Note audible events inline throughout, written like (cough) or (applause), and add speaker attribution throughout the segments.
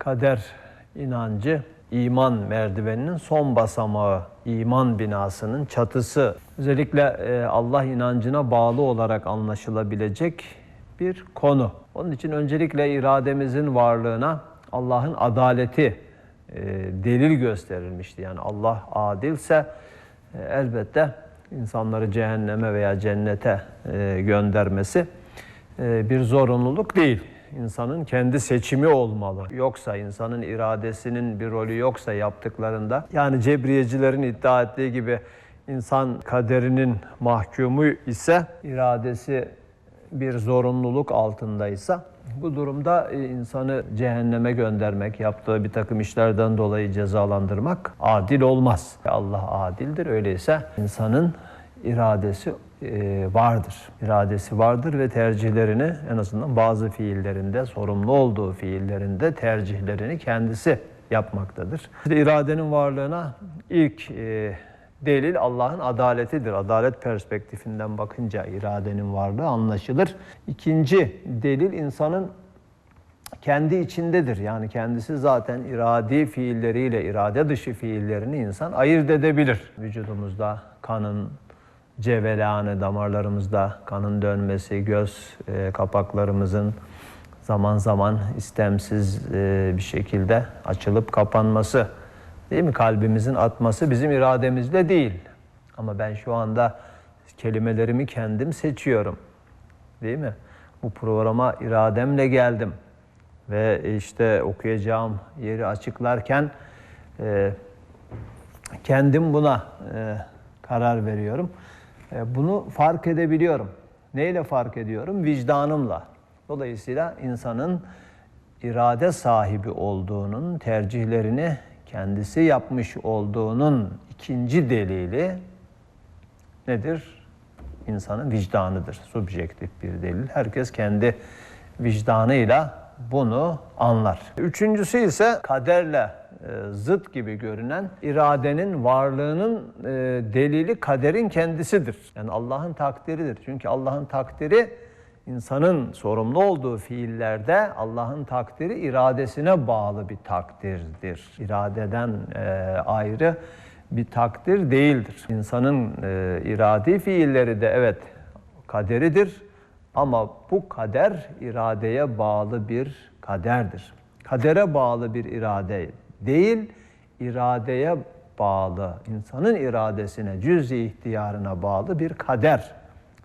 Speaker 1: kader inancı iman merdiveninin son basamağı, iman binasının çatısı. Özellikle e, Allah inancına bağlı olarak anlaşılabilecek bir konu. Onun için öncelikle irademizin varlığına Allah'ın adaleti e, delil gösterilmişti. Yani Allah adilse e, elbette insanları cehenneme veya cennete e, göndermesi e, bir zorunluluk değil. İnsanın kendi seçimi olmalı. Yoksa insanın iradesinin bir rolü yoksa yaptıklarında yani cebriyecilerin iddia ettiği gibi insan kaderinin mahkumu ise iradesi bir zorunluluk altındaysa bu durumda e, insanı cehenneme göndermek, yaptığı bir takım işlerden dolayı cezalandırmak adil olmaz. Allah adildir. Öyleyse insanın iradesi vardır. İradesi vardır ve tercihlerini en azından bazı fiillerinde, sorumlu olduğu fiillerinde tercihlerini kendisi yapmaktadır. İşte iradenin varlığına ilk e, delil Allah'ın adaletidir. Adalet perspektifinden bakınca iradenin varlığı anlaşılır. İkinci delil insanın kendi içindedir. Yani kendisi zaten iradi fiilleriyle irade dışı fiillerini insan ayırt edebilir. Vücudumuzda kanın cevelanı, damarlarımızda kanın dönmesi, göz e, kapaklarımızın zaman zaman istemsiz e, bir şekilde açılıp kapanması, değil mi? Kalbimizin atması bizim irademizle değil. Ama ben şu anda kelimelerimi kendim seçiyorum. Değil mi? Bu programa irademle geldim. Ve işte okuyacağım yeri açıklarken e, kendim buna e, karar veriyorum. E, bunu fark edebiliyorum. Neyle fark ediyorum? Vicdanımla. Dolayısıyla insanın irade sahibi olduğunun, tercihlerini kendisi yapmış olduğunun ikinci delili nedir? İnsanın vicdanıdır. Subjektif bir delil. Herkes kendi vicdanıyla bunu anlar. Üçüncüsü ise kaderle zıt gibi görünen iradenin varlığının e, delili kaderin kendisidir. Yani Allah'ın takdiridir. Çünkü Allah'ın takdiri insanın sorumlu olduğu fiillerde Allah'ın takdiri iradesine bağlı bir takdirdir. İradeden e, ayrı bir takdir değildir. İnsanın e, iradi fiilleri de evet kaderidir ama bu kader iradeye bağlı bir kaderdir. Kadere bağlı bir irade değil, iradeye bağlı, insanın iradesine, cüz-i ihtiyarına bağlı bir kader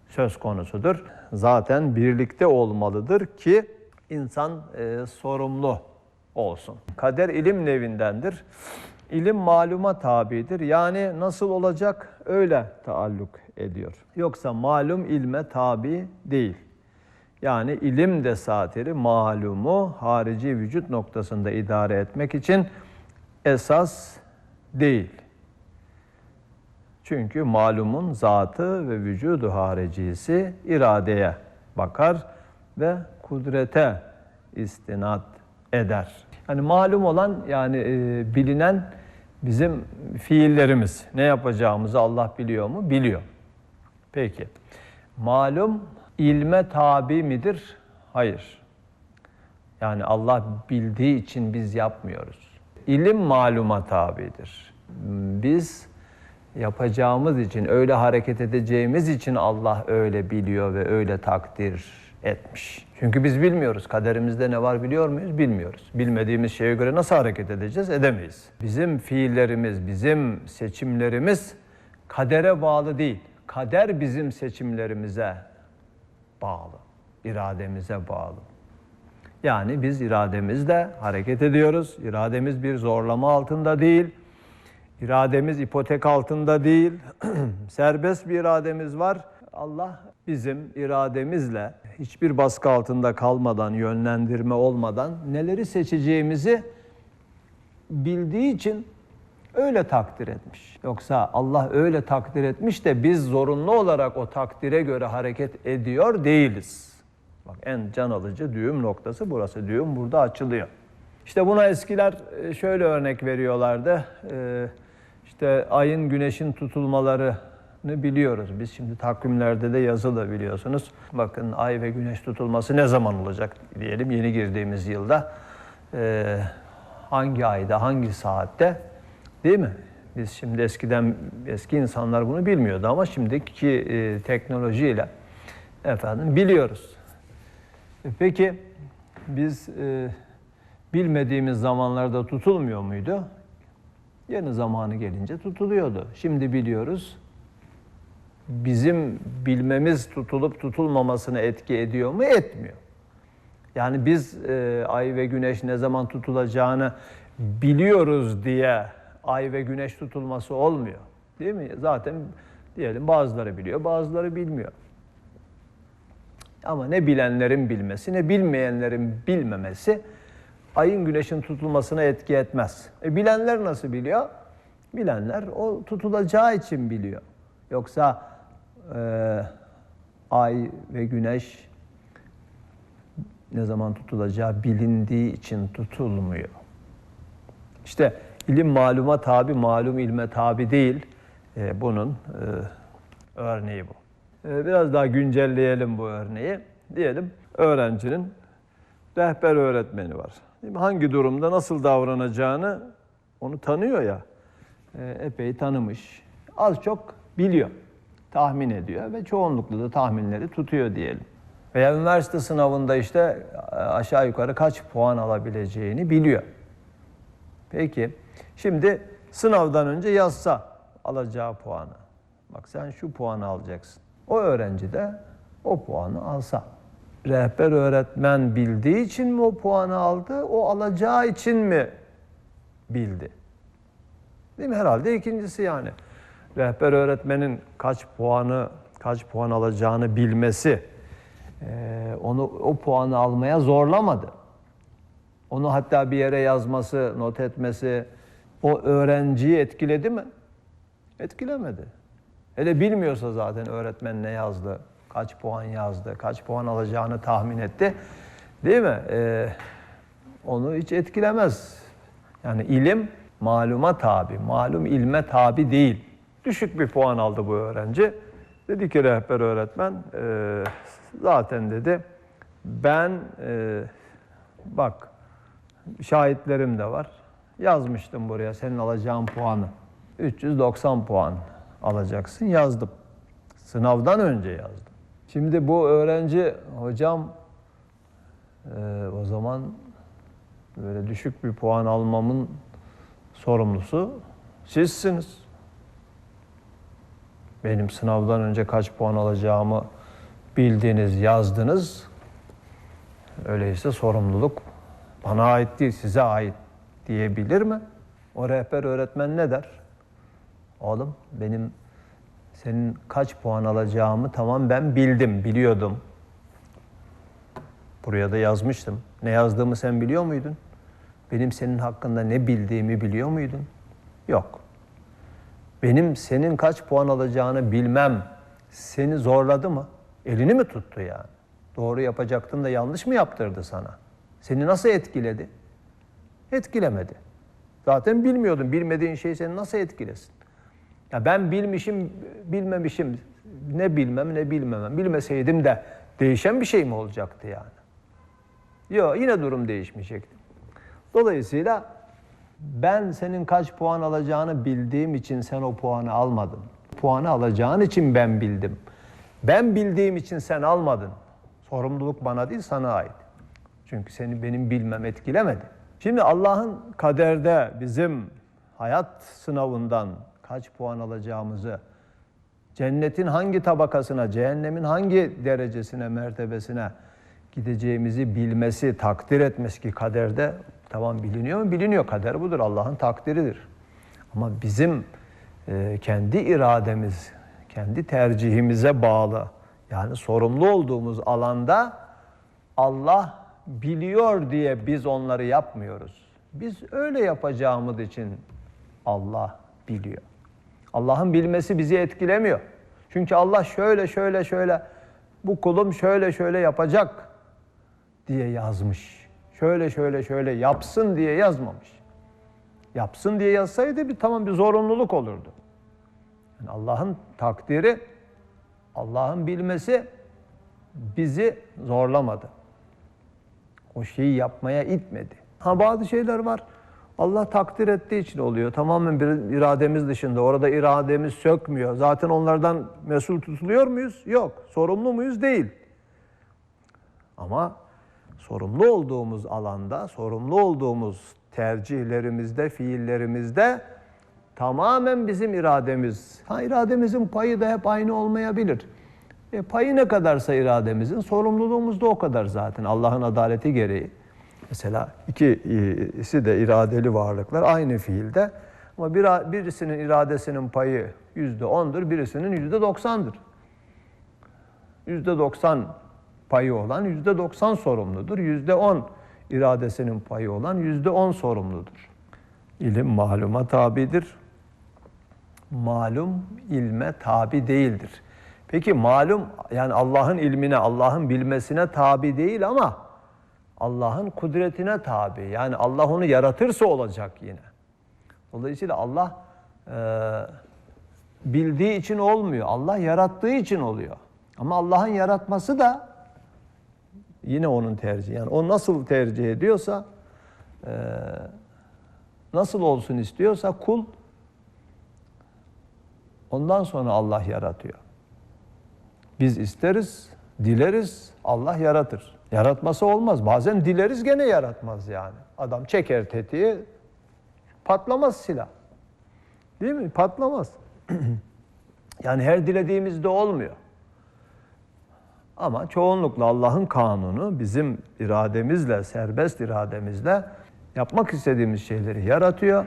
Speaker 1: söz konusudur. Zaten birlikte olmalıdır ki insan e, sorumlu olsun. Kader ilim nevindendir. İlim maluma tabidir. Yani nasıl olacak öyle taalluk ediyor. Yoksa malum ilme tabi değil. Yani ilim de satiri malumu harici vücut noktasında idare etmek için esas değil. Çünkü malumun zatı ve vücudu haricisi iradeye bakar ve kudrete istinat eder. Yani malum olan yani e, bilinen bizim fiillerimiz. Ne yapacağımızı Allah biliyor mu? Biliyor. Peki. Malum ilme tabi midir? Hayır. Yani Allah bildiği için biz yapmıyoruz. İlim maluma tabidir. Biz yapacağımız için, öyle hareket edeceğimiz için Allah öyle biliyor ve öyle takdir etmiş. Çünkü biz bilmiyoruz. Kaderimizde ne var biliyor muyuz? Bilmiyoruz. Bilmediğimiz şeye göre nasıl hareket edeceğiz? Edemeyiz. Bizim fiillerimiz, bizim seçimlerimiz kadere bağlı değil. Kader bizim seçimlerimize bağlı. irademize bağlı. Yani biz irademizle hareket ediyoruz. İrademiz bir zorlama altında değil. İrademiz ipotek altında değil. (clears throat) Serbest bir irademiz var. Allah bizim irademizle hiçbir baskı altında kalmadan, yönlendirme olmadan neleri seçeceğimizi bildiği için öyle takdir etmiş. Yoksa Allah öyle takdir etmiş de biz zorunlu olarak o takdire göre hareket ediyor değiliz. Bak en can alıcı düğüm noktası burası. Düğüm burada açılıyor. İşte buna eskiler e, şöyle örnek veriyorlardı. E, İşte ayın güneşin tutulmalarını biliyoruz. Biz şimdi takvimlerde de yazılı biliyorsunuz. Bakın ay ve güneş tutulması ne zaman olacak diyelim yeni girdiğimiz yılda. E, hangi ayda, hangi saatte değil mi? Biz şimdi eskiden eski insanlar bunu bilmiyordu ama şimdiki teknolojiyle efendim biliyoruz. E, Peki biz e, bilmediğimiz zamanlarda tutulmuyor muydu? Yeni zamanı gelince tutuluyordu. Şimdi biliyoruz. Bizim bilmemiz tutulup tutulmamasına etki ediyor mu? Etmiyor. Yani biz e, ay ve güneş ne zaman tutulacağını biliyoruz diye ay ve güneş tutulması olmuyor. Değil mi? Zaten diyelim bazıları biliyor, bazıları bilmiyor. Ama ne bilenlerin bilmesi ne bilmeyenlerin bilmemesi ayın güneşin tutulmasına etki etmez. E bilenler nasıl biliyor? Bilenler o tutulacağı için biliyor. Yoksa e, ay ve güneş ne zaman tutulacağı bilindiği için tutulmuyor. İşte ilim maluma tabi, malum ilme tabi değil. E, bunun e, örneği bu. E, biraz daha güncelleyelim bu örneği. Diyelim öğrencinin rehber öğretmeni var. Hangi durumda nasıl davranacağını onu tanıyor ya. E, epey tanımış. Az çok biliyor. Tahmin ediyor ve çoğunlukla da tahminleri tutuyor diyelim. Veya üniversite sınavında işte e, aşağı yukarı kaç puan alabileceğini biliyor. Peki şimdi sınavdan önce yazsa alacağı puanı. Bak sen şu puanı alacaksın. O öğrenci de o puanı alsa. Rehber öğretmen bildiği için mi o puanı aldı, o alacağı için mi bildi? Değil mi? Herhalde ikincisi yani. Rehber öğretmenin kaç puanı, kaç puan alacağını bilmesi, onu o puanı almaya zorlamadı. Onu hatta bir yere yazması, not etmesi o öğrenciyi etkiledi mi? Etkilemedi. Hele bilmiyorsa zaten öğretmen ne yazdı, kaç puan yazdı, kaç puan alacağını tahmin etti. Değil mi? Ee, onu hiç etkilemez. Yani ilim maluma tabi, malum ilme tabi değil. Düşük bir puan aldı bu öğrenci. Dedi ki rehber öğretmen, "Ee, zaten dedi ben e, bak şahitlerim de var. Yazmıştım buraya senin alacağın puanı. 390 puan alacaksın yazdım. Sınavdan önce yazdım. Şimdi bu öğrenci hocam e, o zaman böyle düşük bir puan almamın sorumlusu sizsiniz. Benim sınavdan önce kaç puan alacağımı bildiniz, yazdınız. Öyleyse sorumluluk bana ait değil, size ait diyebilir mi? O rehber öğretmen ne der? Oğlum benim senin kaç puan alacağımı tamam ben bildim, biliyordum. Buraya da yazmıştım. Ne yazdığımı sen biliyor muydun? Benim senin hakkında ne bildiğimi biliyor muydun? Yok. Benim senin kaç puan alacağını bilmem seni zorladı mı? Elini mi tuttu yani? Doğru yapacaktın da yanlış mı yaptırdı sana? Seni nasıl etkiledi? Etkilemedi. Zaten bilmiyordun. Bilmediğin şey seni nasıl etkilesin? Ya ben bilmişim, bilmemişim. Ne bilmem ne bilmemem. Bilmeseydim de değişen bir şey mi olacaktı yani? Yok yine durum değişmeyecekti. Dolayısıyla ben senin kaç puan alacağını bildiğim için sen o puanı almadın. Puanı alacağın için ben bildim. Ben bildiğim için sen almadın. Sorumluluk bana değil sana ait. Çünkü seni benim bilmem etkilemedi. Şimdi Allah'ın kaderde bizim hayat sınavından kaç puan alacağımızı, cennetin hangi tabakasına, cehennemin hangi derecesine, mertebesine gideceğimizi bilmesi, takdir etmesi ki kaderde tamam biliniyor mu? Biliniyor. Kader budur. Allah'ın takdiridir. Ama bizim e, kendi irademiz, kendi tercihimize bağlı yani sorumlu olduğumuz alanda Allah biliyor diye biz onları yapmıyoruz. Biz öyle yapacağımız için Allah biliyor. Allah'ın bilmesi bizi etkilemiyor. Çünkü Allah şöyle şöyle şöyle bu kulum şöyle şöyle yapacak diye yazmış. Şöyle şöyle şöyle yapsın diye yazmamış. Yapsın diye yazsaydı bir tamam bir zorunluluk olurdu. Yani Allah'ın takdiri, Allah'ın bilmesi bizi zorlamadı. O şeyi yapmaya itmedi. Ha bazı şeyler var. Allah takdir ettiği için oluyor. Tamamen bir irademiz dışında. Orada irademiz sökmüyor. Zaten onlardan mesul tutuluyor muyuz? Yok. Sorumlu muyuz? Değil. Ama sorumlu olduğumuz alanda, sorumlu olduğumuz tercihlerimizde, fiillerimizde tamamen bizim irademiz. Ha irademizin payı da hep aynı olmayabilir. E, payı ne kadarsa irademizin, sorumluluğumuz da o kadar zaten Allah'ın adaleti gereği. Mesela ikisi de iradeli varlıklar aynı fiilde. Ama bir, birisinin iradesinin payı yüzde ondur, birisinin yüzde doksandır. Yüzde doksan payı olan yüzde doksan sorumludur. Yüzde on iradesinin payı olan yüzde on sorumludur. İlim maluma tabidir. Malum ilme tabi değildir. Peki malum yani Allah'ın ilmine, Allah'ın bilmesine tabi değil ama Allah'ın kudretine tabi. Yani Allah onu yaratırsa olacak yine. Dolayısıyla Allah e, bildiği için olmuyor. Allah yarattığı için oluyor. Ama Allah'ın yaratması da yine onun tercihi. Yani o nasıl tercih ediyorsa, e, nasıl olsun istiyorsa kul ondan sonra Allah yaratıyor. Biz isteriz, dileriz, Allah yaratır. Yaratması olmaz. Bazen dileriz gene yaratmaz yani. Adam çeker tetiği, patlamaz silah. Değil mi? Patlamaz. (clears throat) yani her dilediğimizde olmuyor. Ama çoğunlukla Allah'ın kanunu bizim irademizle, serbest irademizle yapmak istediğimiz şeyleri yaratıyor.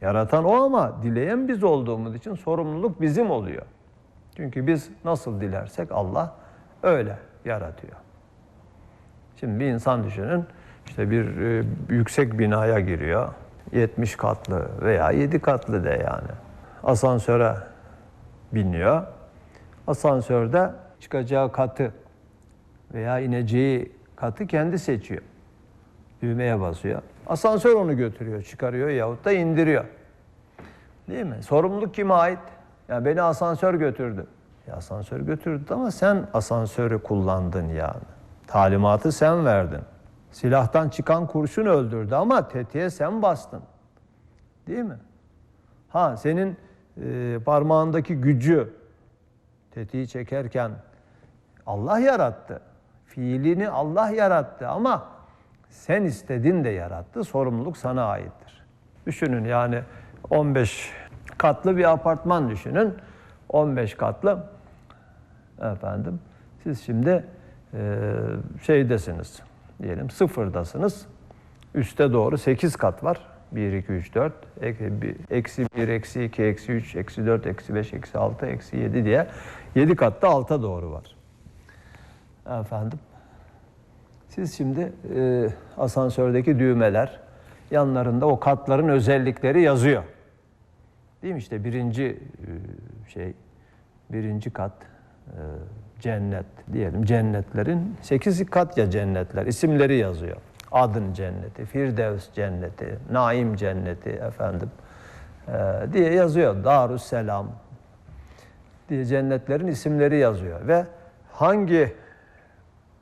Speaker 1: Yaratan o ama dileyen biz olduğumuz için sorumluluk bizim oluyor. Çünkü biz nasıl dilersek Allah öyle yaratıyor. Şimdi bir insan düşünün, işte bir e, yüksek binaya giriyor. 70 katlı veya 7 katlı de yani. Asansöre biniyor. Asansörde çıkacağı katı veya ineceği katı kendi seçiyor. Düğmeye basıyor. Asansör onu götürüyor, çıkarıyor yahut da indiriyor. Değil mi? Sorumluluk kime ait? Ya beni asansör götürdü. Ya asansör götürdü ama sen asansörü kullandın yani. Talimatı sen verdin. Silahtan çıkan kurşun öldürdü ama tetiğe sen bastın. Değil mi? Ha senin e, parmağındaki gücü tetiği çekerken Allah yarattı. Fiilini Allah yarattı ama sen istedin de yarattı. Sorumluluk sana aittir. Düşünün yani 15 katlı bir apartman düşünün. 15 katlı efendim siz şimdi şeydesiniz diyelim sıfırdasınız. Üste doğru 8 kat var. 1, 2, 3, 4, eksi 1, eksi 2, eksi 3, eksi 4, eksi 5, eksi 6, eksi 7 diye 7 katta alta doğru var. Efendim, siz şimdi e, asansördeki düğmeler, yanlarında o katların özellikleri yazıyor. Değil mi işte birinci e, şey, birinci kat e, cennet diyelim cennetlerin sekiz kat ya cennetler isimleri yazıyor. Adın cenneti, Firdevs cenneti, Naim cenneti efendim e, diye yazıyor. Darüsselam diye cennetlerin isimleri yazıyor ve hangi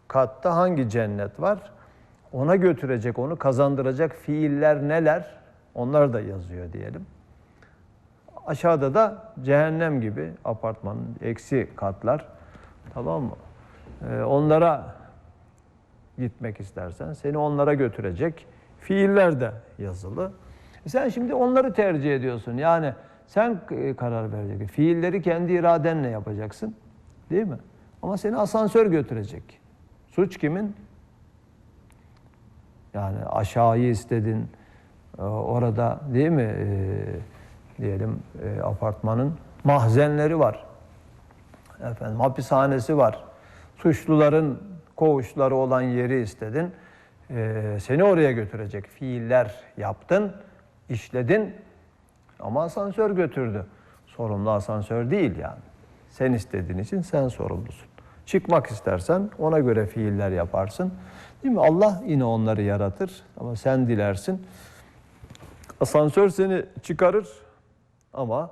Speaker 1: katta hangi cennet var ona götürecek, onu kazandıracak fiiller neler onlar da yazıyor diyelim. Aşağıda da cehennem gibi apartmanın eksi katlar tamam mı? Ee, onlara gitmek istersen seni onlara götürecek fiiller de yazılı. E sen şimdi onları tercih ediyorsun. Yani sen e, karar vereceksin. Fiilleri kendi iradenle yapacaksın. Değil mi? Ama seni asansör götürecek. Suç kimin? Yani aşağıyı istedin. E, orada değil mi? E, diyelim e, apartmanın mahzenleri var. Efendim hapishanesi var. Suçluların koğuşları olan yeri istedin. E, seni oraya götürecek fiiller yaptın, işledin ama asansör götürdü. Sorumlu asansör değil yani. Sen istediğin için sen sorumlusun. Çıkmak istersen ona göre fiiller yaparsın. Değil mi? Allah yine onları yaratır ama sen dilersin. Asansör seni çıkarır ama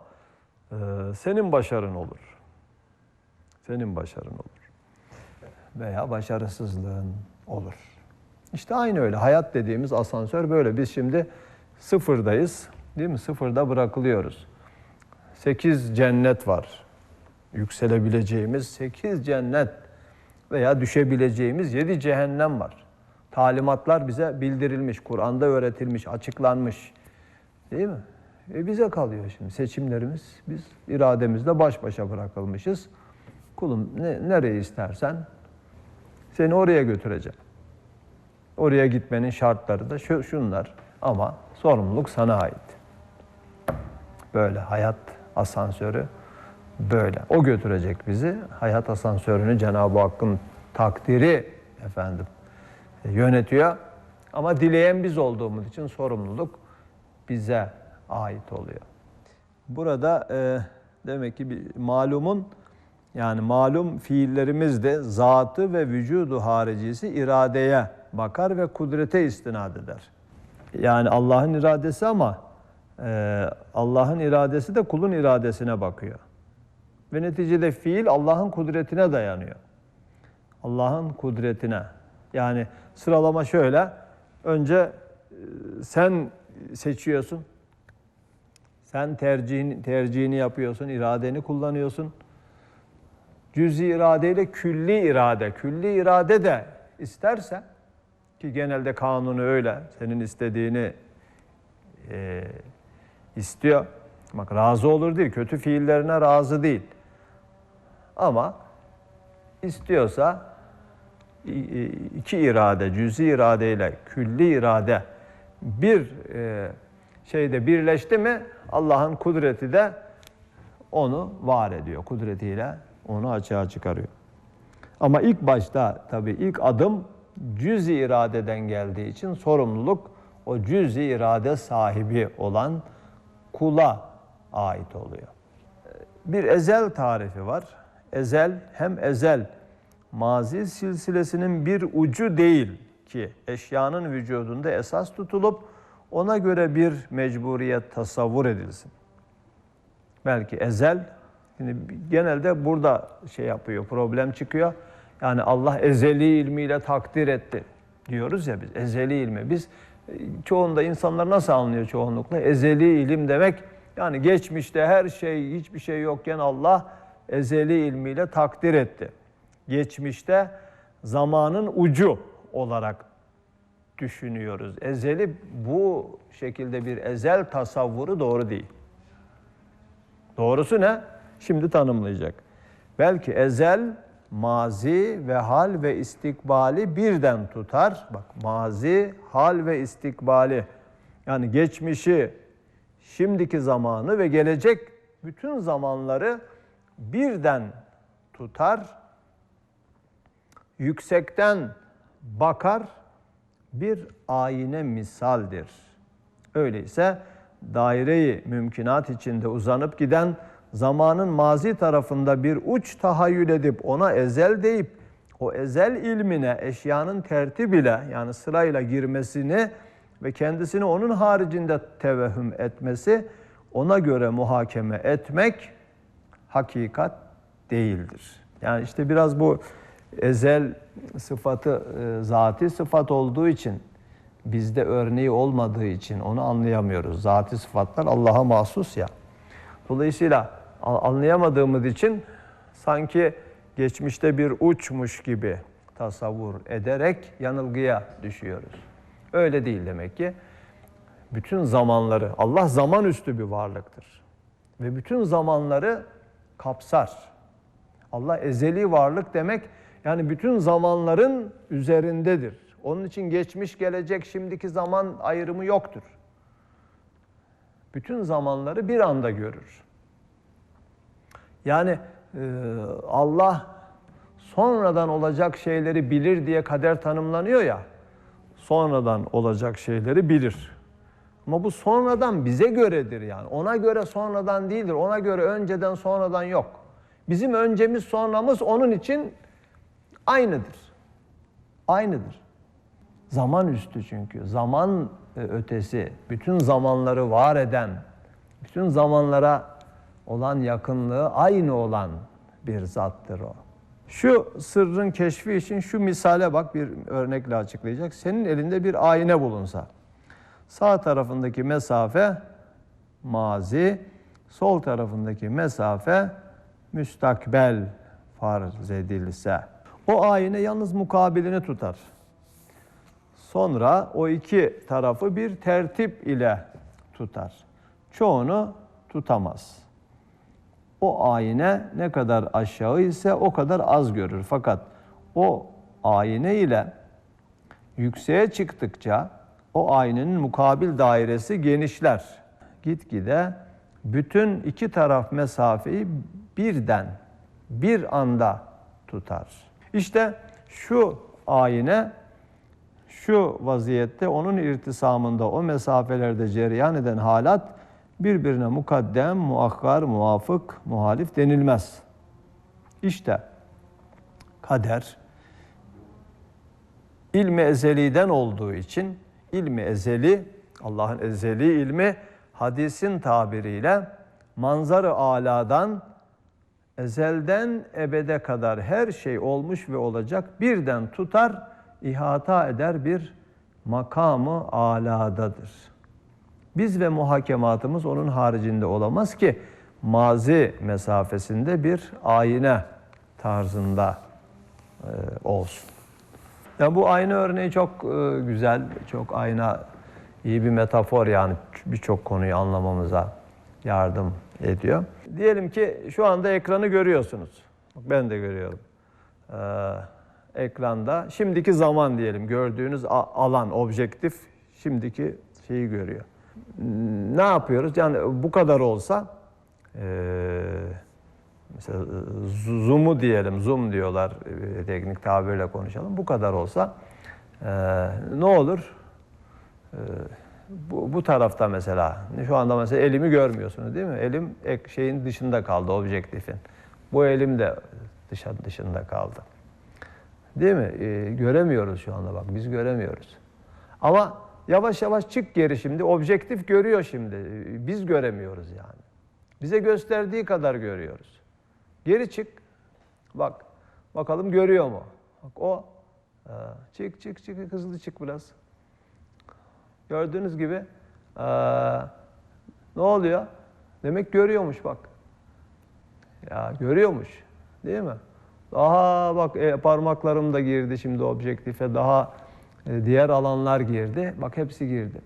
Speaker 1: e, senin başarın olur. Senin başarın olur. Veya başarısızlığın olur. İşte aynı öyle. Hayat dediğimiz asansör böyle. Biz şimdi sıfırdayız. Değil mi? Sıfırda bırakılıyoruz. Sekiz cennet var. Yükselebileceğimiz sekiz cennet veya düşebileceğimiz yedi cehennem var. Talimatlar bize bildirilmiş, Kur'an'da öğretilmiş, açıklanmış. Değil mi? E bize kalıyor şimdi seçimlerimiz. Biz irademizle baş başa bırakılmışız. Kulum ne, nereye istersen seni oraya götüreceğim. Oraya gitmenin şartları da şu, şunlar. Ama sorumluluk sana ait. Böyle hayat asansörü böyle. O götürecek bizi. Hayat asansörünü Cenab-ı Hakk'ın takdiri efendim e, yönetiyor. Ama dileyen biz olduğumuz için sorumluluk bize ait oluyor. Burada e, demek ki bir malumun yani malum fiillerimiz de zatı ve vücudu haricisi iradeye bakar ve kudrete istinad eder. Yani Allah'ın iradesi ama e, Allah'ın iradesi de kulun iradesine bakıyor. Ve neticede fiil Allah'ın kudretine dayanıyor. Allah'ın kudretine. Yani sıralama şöyle. Önce e, sen seçiyorsun. Sen tercihini, tercihini yapıyorsun, iradeni kullanıyorsun. Cüzi iradeyle külli irade. Külli irade de isterse ki genelde kanunu öyle. Senin istediğini e, istiyor. Bak razı olur değil, kötü fiillerine razı değil. Ama istiyorsa iki irade, cüzi irade ile külli irade bir e, şeyde birleşti mi Allah'ın kudreti de onu var ediyor. Kudretiyle onu açığa çıkarıyor. Ama ilk başta tabii ilk adım cüz-i iradeden geldiği için sorumluluk o cüz-i irade sahibi olan kula ait oluyor. Bir ezel tarifi var. Ezel hem ezel mazi silsilesinin bir ucu değil ki eşyanın vücudunda esas tutulup ona göre bir mecburiyet tasavvur edilsin. Belki ezel Şimdi genelde burada şey yapıyor, problem çıkıyor. Yani Allah ezeli ilmiyle takdir etti diyoruz ya biz. Ezeli ilmi. Biz e, çoğunda insanlar nasıl anlıyor çoğunlukla? Ezeli ilim demek yani geçmişte her şey, hiçbir şey yokken Allah ezeli ilmiyle takdir etti. Geçmişte zamanın ucu olarak düşünüyoruz. Ezeli bu şekilde bir ezel tasavvuru doğru değil. Doğrusu ne? Şimdi tanımlayacak. Belki ezel, mazi ve hal ve istikbali birden tutar. Bak mazi, hal ve istikbali. Yani geçmişi, şimdiki zamanı ve gelecek bütün zamanları birden tutar. Yüksekten bakar bir ayine misaldir. Öyleyse daireyi mümkinat içinde uzanıp giden zamanın mazi tarafında bir uç tahayyül edip ona ezel deyip o ezel ilmine eşyanın tertib ile yani sırayla girmesini ve kendisini onun haricinde tevehüm etmesi ona göre muhakeme etmek hakikat değildir. Yani işte biraz bu ezel sıfatı e, zati sıfat olduğu için bizde örneği olmadığı için onu anlayamıyoruz. Zati sıfatlar Allah'a mahsus ya. Dolayısıyla anlayamadığımız için sanki geçmişte bir uçmuş gibi tasavvur ederek yanılgıya düşüyoruz. Öyle değil demek ki. Bütün zamanları, Allah zaman üstü bir varlıktır. Ve bütün zamanları kapsar. Allah ezeli varlık demek yani bütün zamanların üzerindedir. Onun için geçmiş, gelecek, şimdiki zaman ayrımı yoktur. Bütün zamanları bir anda görür. Yani e, Allah sonradan olacak şeyleri bilir diye kader tanımlanıyor ya. Sonradan olacak şeyleri bilir. Ama bu sonradan bize göredir yani. Ona göre sonradan değildir. Ona göre önceden sonradan yok. Bizim öncemiz sonramız onun için aynıdır. Aynıdır. Zaman üstü çünkü. Zaman e, ötesi. Bütün zamanları var eden, bütün zamanlara olan yakınlığı aynı olan bir zattır o. Şu sırrın keşfi için şu misale bak bir örnekle açıklayacak. Senin elinde bir ayna bulunsa. Sağ tarafındaki mesafe mazi, sol tarafındaki mesafe müstakbel farz edilse. O ayna yalnız mukabilini tutar. Sonra o iki tarafı bir tertip ile tutar. Çoğunu tutamaz. O ayine ne kadar aşağı ise o kadar az görür. Fakat o ayine ile yükseğe çıktıkça o aynenin mukabil dairesi genişler. Gitgide bütün iki taraf mesafeyi birden, bir anda tutar. İşte şu ayine şu vaziyette onun irtisamında o mesafelerde cereyan eden halat birbirine mukaddem, muakkar, muvafık, muhalif denilmez. İşte kader ilmi ezeliden olduğu için ilmi ezeli, Allah'ın ezeli ilmi hadisin tabiriyle manzarı aladan ezelden ebede kadar her şey olmuş ve olacak birden tutar, ihata eder bir makamı aladadır. Biz ve muhakematımız onun haricinde olamaz ki mazi mesafesinde bir ayine tarzında e, olsun. Yani bu ayna örneği çok e, güzel, çok ayna iyi bir metafor yani birçok konuyu anlamamıza yardım ediyor. Diyelim ki şu anda ekranı görüyorsunuz. Ben de görüyorum. Ee, ekranda şimdiki zaman diyelim gördüğünüz alan, objektif şimdiki şeyi görüyor. Ne yapıyoruz? Yani bu kadar olsa ee, mesela zoom'u diyelim, zoom diyorlar e, teknik tabirle konuşalım. Bu kadar olsa ee, ne olur? Ee, bu, bu tarafta mesela, şu anda mesela elimi görmüyorsunuz değil mi? Elim ek şeyin dışında kaldı, objektifin. Bu elim de dışa, dışında kaldı. Değil mi? Ee, göremiyoruz şu anda bak, biz göremiyoruz. Ama yavaş yavaş çık geri şimdi, objektif görüyor şimdi. Biz göremiyoruz yani. Bize gösterdiği kadar görüyoruz. Geri çık, bak, bakalım görüyor mu? Bak o, ee, çık çık çık, hızlı çık biraz. Gördüğünüz gibi eee, ne oluyor? Demek görüyormuş bak. Ya görüyormuş değil mi? Daha bak e, parmaklarım da girdi şimdi objektife. Daha e, diğer alanlar girdi. Bak hepsi girdi.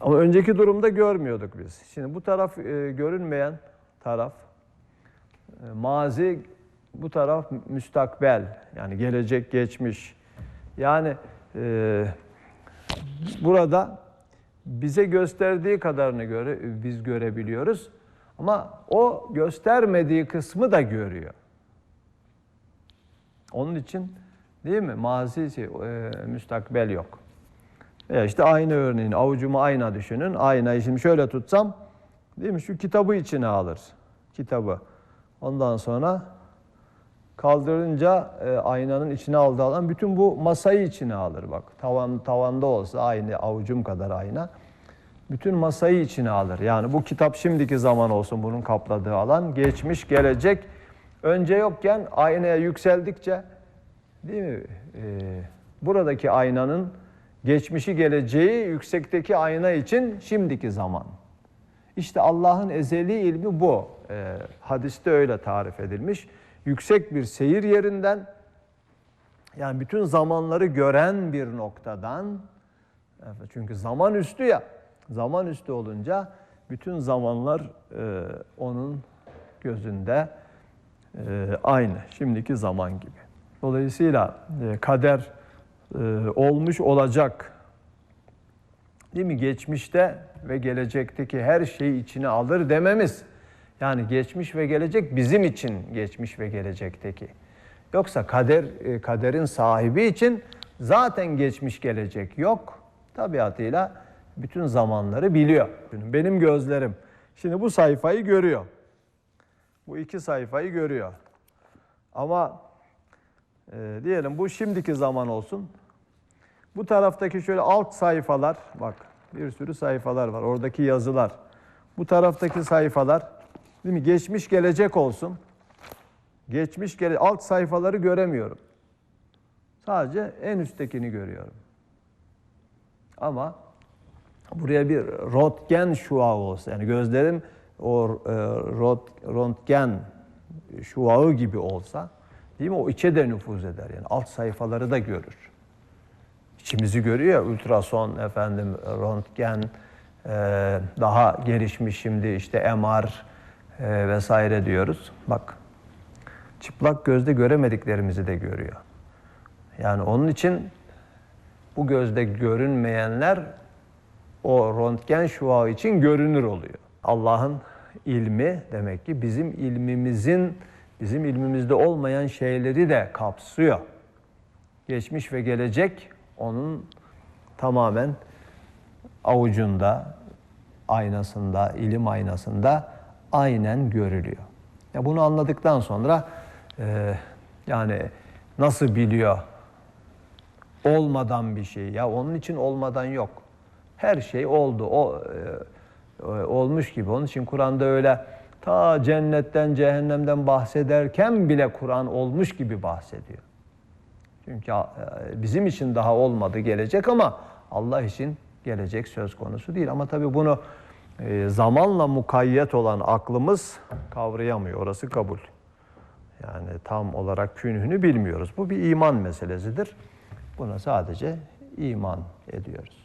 Speaker 1: Ama önceki durumda görmüyorduk biz. Şimdi bu taraf e, görünmeyen taraf e, mazi, bu taraf müstakbel. Yani gelecek, geçmiş. Yani e, burada bize gösterdiği kadarını göre biz görebiliyoruz. Ama o göstermediği kısmı da görüyor. Onun için değil mi? Mazi, şey, e, müstakbel yok. Ya işte aynı örneğin avucumu ayna düşünün. Aynayı şimdi şöyle tutsam değil mi? Şu kitabı içine alır. Kitabı. Ondan sonra kaldırınca e, aynanın içine aldığı alan bütün bu masayı içine alır bak. Tavan tavanda olsa aynı avucum kadar ayna. Bütün masayı içine alır. Yani bu kitap şimdiki zaman olsun bunun kapladığı alan. Geçmiş, gelecek. Önce yokken aynaya yükseldikçe değil mi? E, buradaki aynanın geçmişi geleceği yüksekteki ayna için şimdiki zaman. İşte Allah'ın ezeli ilmi bu. E, hadiste öyle tarif edilmiş. Yüksek bir seyir yerinden yani bütün zamanları gören bir noktadan çünkü zaman üstü ya zaman üstü olunca bütün zamanlar e, onun gözünde e, aynı şimdiki zaman gibi. Dolayısıyla e, kader e, olmuş olacak değil mi? Geçmişte ve gelecekteki her şeyi içine alır dememiz. Yani geçmiş ve gelecek bizim için geçmiş ve gelecekteki. Yoksa kader e, kaderin sahibi için zaten geçmiş gelecek yok. Tabiatıyla bütün zamanları biliyor. Benim gözlerim şimdi bu sayfayı görüyor. Bu iki sayfayı görüyor. Ama e, diyelim bu şimdiki zaman olsun. Bu taraftaki şöyle alt sayfalar, bak bir sürü sayfalar var. Oradaki yazılar. Bu taraftaki sayfalar, değil mi? Geçmiş gelecek olsun. Geçmiş gele alt sayfaları göremiyorum. Sadece en üsttekini görüyorum. Ama buraya bir röntgen şuağı olsa yani gözlerim o e, röntgen şuağı gibi olsa değil mi o içe de nüfuz eder yani alt sayfaları da görür. İçimizi görüyor ya ultrason efendim röntgen e, daha gelişmiş şimdi işte MR e, vesaire diyoruz. Bak çıplak gözle göremediklerimizi de görüyor. Yani onun için bu gözde görünmeyenler o röntgen şuağı için görünür oluyor. Allah'ın ilmi demek ki bizim ilmimizin bizim ilmimizde olmayan şeyleri de kapsıyor. Geçmiş ve gelecek onun tamamen avucunda, aynasında, ilim aynasında aynen görülüyor. Ya bunu anladıktan sonra e, yani nasıl biliyor olmadan bir şey ya onun için olmadan yok. Her şey oldu. O e, e, olmuş gibi. Onun için Kur'an'da öyle ta cennetten, cehennemden bahsederken bile Kur'an olmuş gibi bahsediyor. Çünkü e, bizim için daha olmadı gelecek ama Allah için gelecek söz konusu değil. Ama tabii bunu e, zamanla mukayyet olan aklımız kavrayamıyor. Orası kabul. Yani tam olarak künhünü bilmiyoruz. Bu bir iman meselesidir. Buna sadece iman ediyoruz.